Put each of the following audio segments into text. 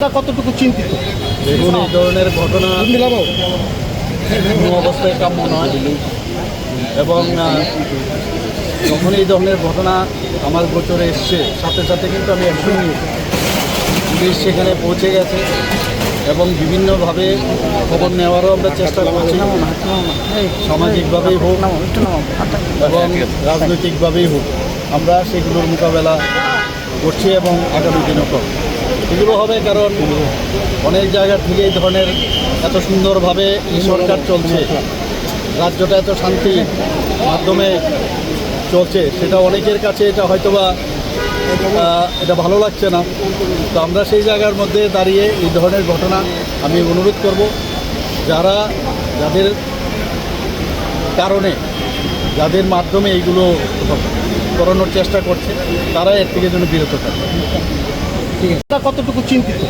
কতটুকু চিন্তিত? দেখুন এই ধরনের ঘটনা অবস্থায় কাম্য নয়। এবং যখন এই ধরনের ঘটনা আমার গোচরে এসছে সাথে সাথে কিন্তু আমি অ্যাকশন নিয়েছি পুলিশ সেখানে পৌঁছে গেছে এবং বিভিন্নভাবে খবর নেওয়ারও আমরা চেষ্টা করছি। সামাজিকভাবেই হোক এবং রাজনৈতিকভাবেই হোক আমরা সেগুলোর মোকাবেলা করছি এবং আগামী দিনও করব। এগুলো হবে কারণ অনেক জায়গা থেকে এই ধরনের এত সুন্দরভাবে এই সরকার চলছে। রাজ্যটা এত শান্তি মাধ্যমে চলছে, সেটা অনেকের কাছে এটা হয়তোবা এটা ভালো লাগছে না। তো আমরা সেই জায়গার মধ্যে দাঁড়িয়ে এই ধরনের ঘটনা আমি অনুরোধ করব, যারা যাদের কারণে, যাদের মাধ্যমে এইগুলো করানোর চেষ্টা করছে, তারা এর থেকে যেন বিরত থাকে। কতটুকু চিন্তিত?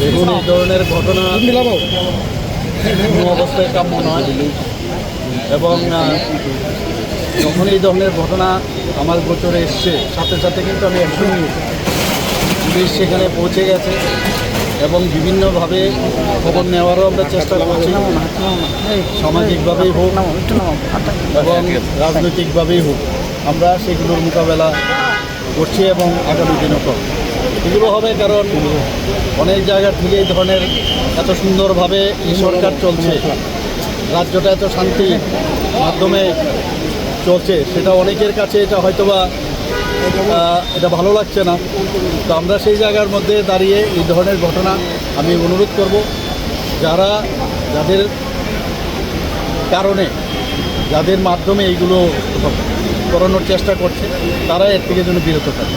দেখুন এই ধরনের ঘটনা অবস্থায় কাম্য নয়। এবং যখন এই ধরনের ঘটনা আমার গোচরে এসছে সাথে সাথে কিন্তু আমি অ্যাকশন নিয়েছি পুলিশ সেখানে পৌঁছে গেছে এবং বিভিন্নভাবে খবর নেওয়ারও আমরা চেষ্টা করছি। সামাজিকভাবেই হোক এবং রাজনৈতিকভাবেই হোক। আমরা সেগুলোর মোকাবেলা করছি এবং আগামী দিনও করব। এগুলো হবে কারণ অনেক জায়গা থেকে এই ধরনের এত সুন্দরভাবে এই সরকার চলছে। রাজ্যটা এত শান্তি মাধ্যমে চলছে, সেটা অনেকের কাছে এটা হয়তোবা এটা ভালো লাগছে না। তো আমরা সেই জায়গার মধ্যে দাঁড়িয়ে এই ধরনের ঘটনা আমি অনুরোধ করব, যারা যাদের কারণে, যাদের মাধ্যমে এইগুলো করানোর চেষ্টা করছে, তারা এর থেকে যেন বিরত থাকে।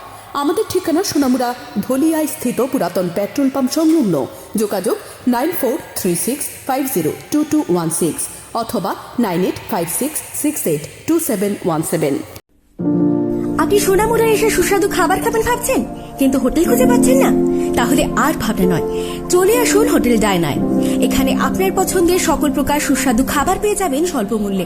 আমাদের ঠিকানা সোনামুড়া ধলিয়ায় স্থিত পুরাতন পেট্রোল পাম্প সংলগ্ন। যোগাযোগ nine four three six five zero two two one six অথবা nine eight five six six eight two seven one seven. আপনি সোনামুড়া এসে সুস্বাদু খাবার খাবেন ভাবছেন? কিন্তু হোটেল খুঁজে পাচ্ছেন না। তাহলে আর ভাবনা নয়। চলে আসুন হোটেল ডায়নায়। এখানে আপনার পছন্দের সকল প্রকার সুস্বাদু খাবার পেয়ে যাবেন স্বল্প মূল্যে